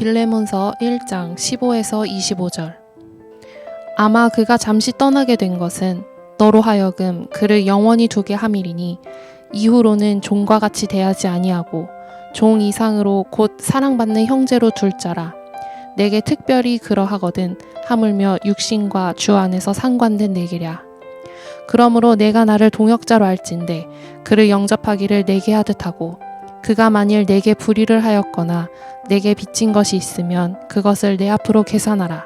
빌레몬서 1장 15에서 25절. 아마 그가 잠시 떠나게 된 것은 너로 하여금 그를 영원히 두게 함이리니 이후로는 종과 같이 대하지 아니하고 종 이상으로 곧 사랑받는 형제로 둘 자라. 내게 특별히 그러하거든 하물며 육신과 주 안에서 상관된 내게랴. 그러므로 내가 나를 동역자로 할진대 그를 영접하기를 내게 하듯 하고 그가 만일 내게 불의를 하였거나 내게 빚진 것이 있으면 그것을 내 앞으로 계산하라.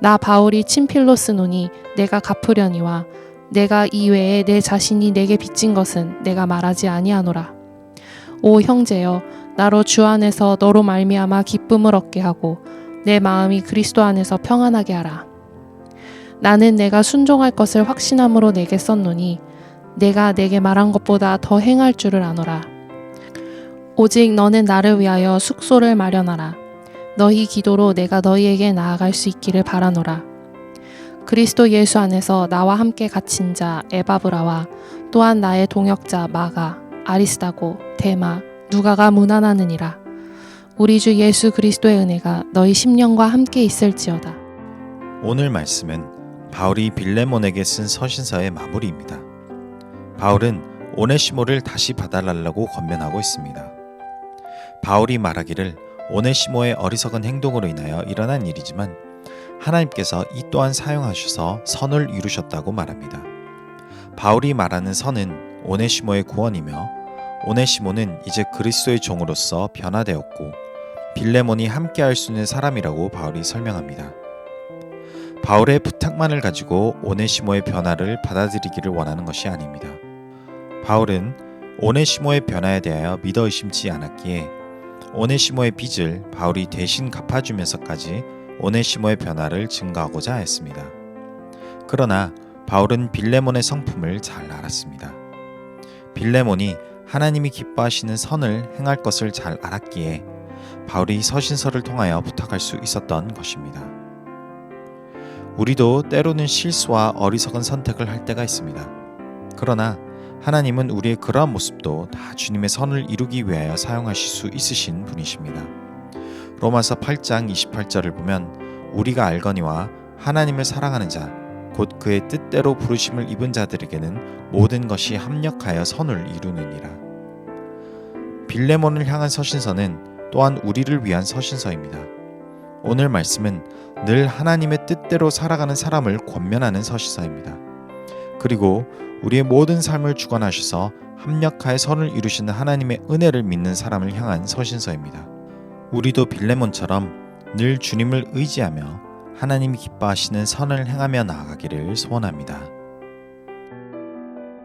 나 바울이 친필로 쓰노니 내가 갚으려니와 내가 이외에 내 자신이 내게 빚진 것은 내가 말하지 아니하노라. 오 형제여 나로 주 안에서 너로 말미암아 기쁨을 얻게 하고 내 마음이 그리스도 안에서 평안하게 하라. 나는 내가 순종할 것을 확신함으로 내게 썼노니 내가 내게 말한 것보다 더 행할 줄을 아노라. 오직 너는 나를 위하여 숙소를 마련하라. 너희 기도로 내가 너희에게 나아갈 수 있기를 바라노라. 그리스도 예수 안에서 나와 함께 갇힌 자 에바브라와 또한 나의 동역자 마가, 아리스다고, 데마, 누가가 무난하느니라. 우리 주 예수 그리스도의 은혜가 너희 심령과 함께 있을지어다. 오늘 말씀은 바울이 빌레몬에게 쓴 서신서의 마무리입니다. 바울은 오네시모를 다시 받아달라고 권면하고 있습니다. 바울이 말하기를 오네시모의 어리석은 행동으로 인하여 일어난 일이지만 하나님께서 이 또한 사용하셔서 선을 이루셨다고 말합니다. 바울이 말하는 선은 오네시모의 구원이며 오네시모는 이제 그리스도의 종으로서 변화되었고 빌레몬이 함께할 수 있는 사람이라고 바울이 설명합니다. 바울의 부탁만을 가지고 오네시모의 변화를 받아들이기를 원하는 것이 아닙니다. 바울은 오네시모의 변화에 대하여 믿어 의심치 않았기에 오네시모의 빚을 바울이 대신 갚아주면서까지 오네시모의 변화를 증거하고자 했습니다. 그러나 바울은 빌레몬의 성품을 잘 알았습니다. 빌레몬이 하나님이 기뻐하시는 선을 행할 것을 잘 알았기에 바울이 서신서를 통하여 부탁할 수 있었던 것입니다. 우리도 때로는 실수와 어리석은 선택을 할 때가 있습니다. 그러나 하나님은 우리의 그러한 모습도 다 주님의 선을 이루기 위하여 사용하실 수 있으신 분이십니다. 로마서 8장 28절을 보면 우리가 알거니와 하나님을 사랑하는 자, 곧 그의 뜻대로 부르심을 입은 자들에게는 모든 것이 합력하여 선을 이루느니라. 빌레몬을 향한 서신서는 또한 우리를 위한 서신서입니다. 오늘 말씀은 늘 하나님의 뜻대로 살아가는 사람을 권면하는 서신서입니다. 그리고 우리의 모든 삶을 주관하셔서 합력하여 선을 이루시는 하나님의 은혜를 믿는 사람을 향한 서신서입니다. 우리도 빌레몬처럼 늘 주님을 의지하며 하나님이 기뻐하시는 선을 행하며 나아가기를 소원합니다.